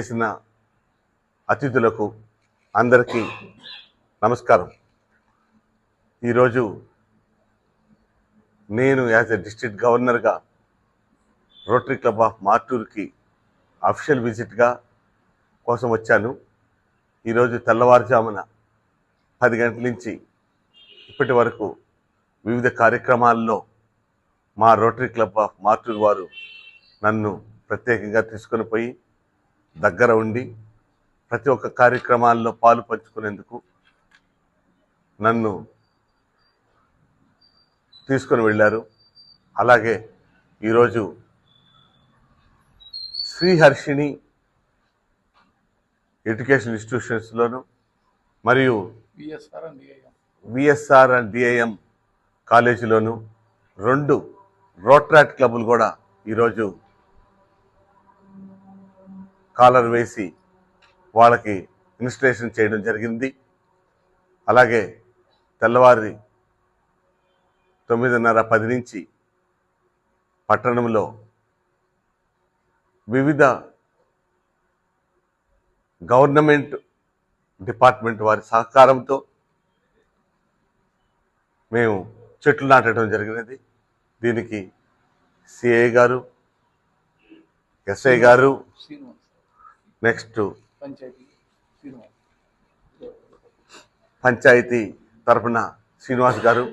విచ్చేసిన అతిథులకు అందరికీ నమస్కారం. ఈరోజు నేను యాజ్ ఎ డిస్ట్రిక్ట్ గవర్నర్గా రోటరీ క్లబ్ ఆఫ్ మార్టూర్కి అఫిషియల్ విజిట్గా కోసం వచ్చాను. ఈరోజు తెల్లవారుజామున పది గంటల నుంచి ఇప్పటి వరకు వివిధ కార్యక్రమాల్లో మా రోటరీ క్లబ్ ఆఫ్ మార్టూర్ వారు నన్ను ప్రత్యేకంగా తీసుకొని పోయి దగ్గర ఉండి ప్రతి ఒక్క కార్యక్రమాల్లో పాలు పంచుకునేందుకు నన్ను తీసుకొని వెళ్ళారు. అలాగే ఈరోజు శ్రీహర్షిణి ఎడ్యుకేషన్ ఇన్స్టిట్యూషన్స్లోను మరియు విఎస్ఆర్ అండ్ డిఐఎం కాలేజీలోను రెండు రోట్రాట్ క్లబ్లు కూడా ఈరోజు కాలర్ వేసి వాళ్ళకి ఇన్స్టలేషన్ చేయడం జరిగింది. అలాగే తెల్లవారి తొమ్మిదిన్నర పది నుంచి పట్టణంలో వివిధ గవర్నమెంట్ డిపార్ట్మెంట్ వారి సహకారంతో మేము చెట్లు నాటడం జరిగినది. దీనికి సిఐ గారు ఎస్ఐ గారు నెక్స్ట్ పంచాయతీ తరపున శ్రీనివాస్ గారు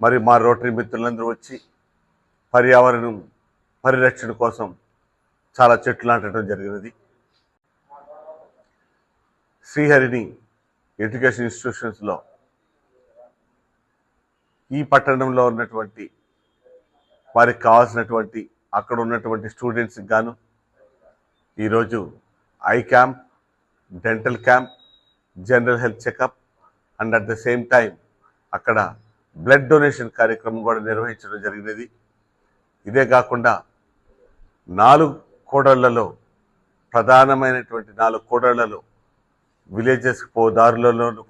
మరి మా రోటరీ మిత్రులందరూ వచ్చి పర్యావరణం పరిరక్షణ కోసం చాలా చెట్లు నాటడం జరిగినది. శ్రీహరిని ఎడ్యుకేషన్ ఇన్స్టిట్యూషన్స్లో ఈ పట్టణంలో ఉన్నటువంటి వారికి కావాల్సినటువంటి అక్కడ ఉన్నటువంటి స్టూడెంట్స్కి గాను ఈరోజు eye camp dental camp general health checkup and at the same time అక్కడ బ్లడ్ డొనేషన్ కార్యక్రమం కూడా నిర్వహించడం జరిగినది. ఇదే కాకుండా నాలుగు కూడళ్ళలో ప్రధానమైనటువంటి నాలుగు కూడళ్ళలో విలేజెస్కి పో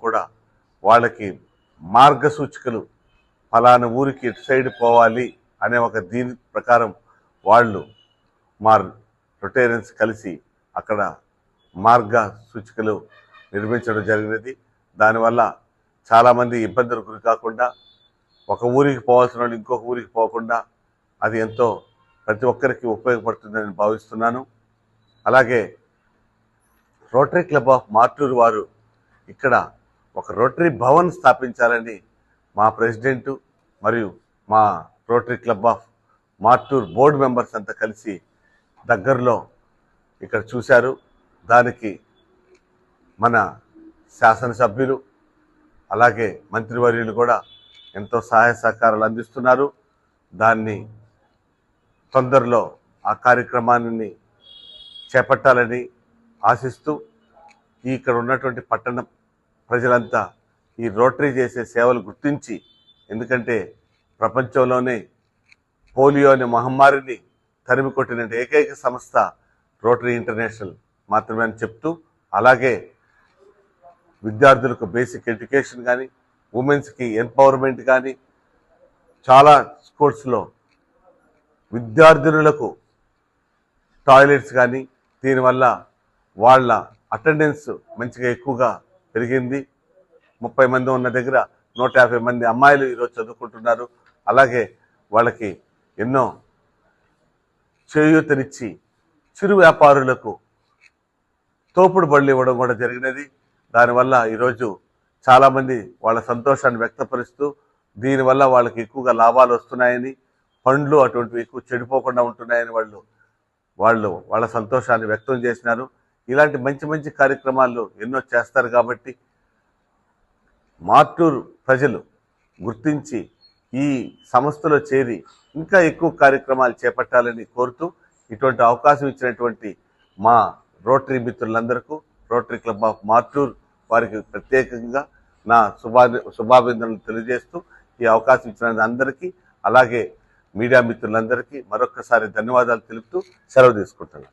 కూడా వాళ్ళకి మార్గసూచికలు ఫలానా ఊరికి ఎటు సైడ్ పోవాలి అనే ఒక దీని ప్రకారం వాళ్ళు మా రొటేరియన్స్ కలిసి అక్కడ మార్గ సూచికలు నిర్మించడం జరిగినది. దానివల్ల చాలామంది ఇబ్బందులకు గురి కాకుండా ఒక ఊరికి పోవాల్సిన వాళ్ళు ఇంకొక ఊరికి పోకుండా అది ఎంతో ప్రతి ఒక్కరికి ఉపయోగపడుతుందని భావిస్తున్నాను. అలాగే రోటరీ క్లబ్ ఆఫ్ మార్టూరు వారు ఇక్కడ ఒక రోటరీ భవన్ స్థాపించాలని మా ప్రెసిడెంటు మరియు మా rotary club of Martur board members అంతా కలిసి దగ్గరలో ఇక్కడ చూశారు. దానికి మన శాసనసభ్యులు అలాగే మంత్రివర్యులు కూడా ఎంతో సహాయ సహకారాలు అందిస్తున్నారు. దాన్ని తొందరలో ఆ కార్యక్రమాన్ని చేపట్టాలని ఆశిస్తూ ఇక్కడ ఉన్నటువంటి పట్టణ ప్రజలంతా ఈ రోటరీ చేసే సేవలు గుర్తించి ఎందుకంటే ప్రపంచంలోనే పోలియో అనే మహమ్మారిని తరిమి కొట్టిన ఏకైక సంస్థ రోటరీ ఇంటర్నేషనల్ మాత్రమే అని చెప్తూ అలాగే విద్యార్థులకు బేసిక్ ఎడ్యుకేషన్ కానీ ఉమెన్స్కి ఎంపవర్మెంట్ కానీ చాలా స్కూల్స్లో విద్యార్థినులకు టాయిలెట్స్ కానీ దీనివల్ల వాళ్ళ అటెండెన్స్ మంచిగా ఎక్కువగా పెరిగింది. ముప్పై మంది ఉన్న దగ్గర నూట యాభై మంది అమ్మాయిలు ఈరోజు చదువుకుంటున్నారు. అలాగే వాళ్ళకి ఎన్నో చేయూతనిచ్చి చిరు వ్యాపారులకు తోపుడు బళ్ళు ఇవ్వడం కూడా జరిగినది. దానివల్ల ఈరోజు చాలామంది వాళ్ళ సంతోషాన్ని వ్యక్తపరుస్తూ దీనివల్ల వాళ్ళకి ఎక్కువగా లాభాలు వస్తున్నాయని పండ్లు అటువంటివి ఎక్కువ చెడిపోకుండా ఉంటున్నాయని వాళ్ళు వాళ్ళు వాళ్ళ సంతోషాన్ని వ్యక్తం చేసినారు. ఇలాంటి మంచి మంచి కార్యక్రమాలు ఎన్నో చేస్తారు కాబట్టి మార్టూరు ప్రజలు గుర్తించి ఈ సంస్థలో చేరి ఇంకా ఎక్కువ కార్యక్రమాలు చేపట్టాలని కోరుతూ ఇటువంటి అవకాశం ఇచ్చినటువంటి మా రోటరీ మిత్రులందరికీ రోటరీ క్లబ్ ఆఫ్ మార్టూర్ వారికి ప్రత్యేకంగా నా శుభా శుభాభినందనలు తెలియజేస్తూ ఈ అవకాశం ఇచ్చిన అందరికీ అలాగే మీడియా మిత్రులందరికీ మరొక్కసారి ధన్యవాదాలు తెలుపుతూ సెలవు తీసుకుంటున్నాను.